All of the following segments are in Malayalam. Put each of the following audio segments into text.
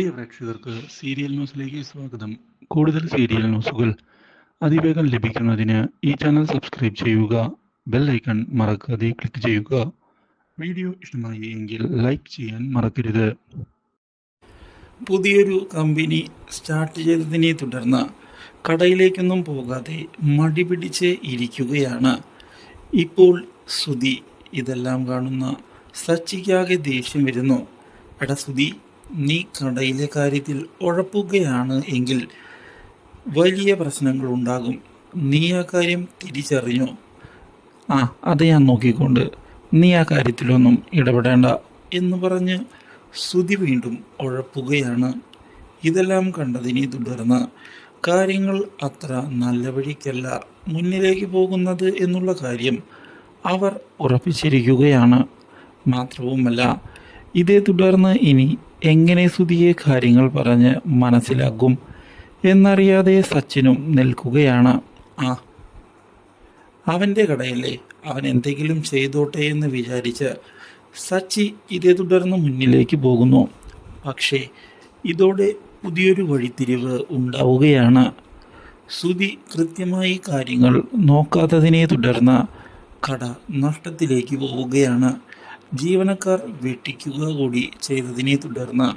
പ്രിയ പ്രേക്ഷകർക്ക് സീരിയൽ ന്യൂസിലേക്ക് സ്വാഗതം. കൂടുതൽ സീരിയൽ ന്യൂസുകൾ അതിവേഗം ലഭിക്കുന്നതിന് ഈ ചാനൽ സബ്സ്ക്രൈബ് ചെയ്യുക ബെൽ ഐക്കൺ മറക്കാതെ ക്ലിക്ക് ചെയ്യുക. വീഡിയോ ഇഷ്ടമായി എങ്കിൽ ലൈക്ക് ചെയ്യാൻ മറക്കരുത്. പുതിയൊരു കമ്പനി സ്റ്റാർട്ട് ചെയ്തതിനെ തുടർന്ന് കടയിലേക്കൊന്നും പോകാതെ മടി പിടിച്ച് ഇരിക്കുകയാണ്. ഇപ്പോൾ സുധി ഇതെല്ലാം കാണുന്ന സച്ചിക്കാകെ ദേഷ്യം വരുന്നു. എടാ സുധി നീ കടയിലെ കാര്യത്തിൽ ഉഴപ്പുകയാണ് എങ്കിൽ വലിയ പ്രശ്നങ്ങൾ ഉണ്ടാകും. നീ ആ കാര്യം തിരിച്ചറിഞ്ഞു? ആ അത് ഞാൻ നോക്കിക്കൊണ്ട് നീ ആ കാര്യത്തിലൊന്നും ഇടപെടേണ്ട എന്ന് പറഞ്ഞ് സുധി വീണ്ടും ഉഴപ്പുകയാണ്. ഇതെല്ലാം കണ്ടതിനെ തുടർന്ന് കാര്യങ്ങൾ അത്ര നല്ല വഴിക്കല്ല മുന്നിലേക്ക് പോകുന്നത് എന്നുള്ള കാര്യം അവർ ഉറപ്പിച്ചിരിക്കുകയാണ്. മാത്രവുമല്ല ഇതേ തുടർന്ന് ഇനി എങ്ങനെ സുധിയെ കാര്യങ്ങൾ പറഞ്ഞ് മനസ്സിലാക്കും എന്നറിയാതെ സച്ചിനും നിൽക്കുകയാണ്. ആ അവന്റെ കടയല്ലേ അവൻ എന്തെങ്കിലും ചെയ്തോട്ടെ എന്ന് വിചാരിച്ച് സച്ചി ഇതേ തുടർന്ന് മുന്നിലേക്ക് പോകുന്നു. പക്ഷേ ഇതോടെ പുതിയൊരു വഴിത്തിരിവ് ഉണ്ടാവുകയാണ്. സുതി കൃത്യമായി കാര്യങ്ങൾ നോക്കാത്തതിനെ തുടർന്ന് കട നഷ്ടത്തിലേക്ക് പോവുകയാണ്. ജീവനക്കാർ വെട്ടിക്കുക കൂടി ചെയ്തതിനെ തുടർന്ന്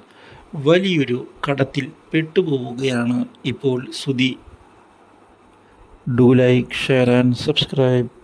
വലിയൊരു കടത്തിൽ പെട്ടുപോവുകയാണ് ഇപ്പോൾ Sudhi. Do like share and subscribe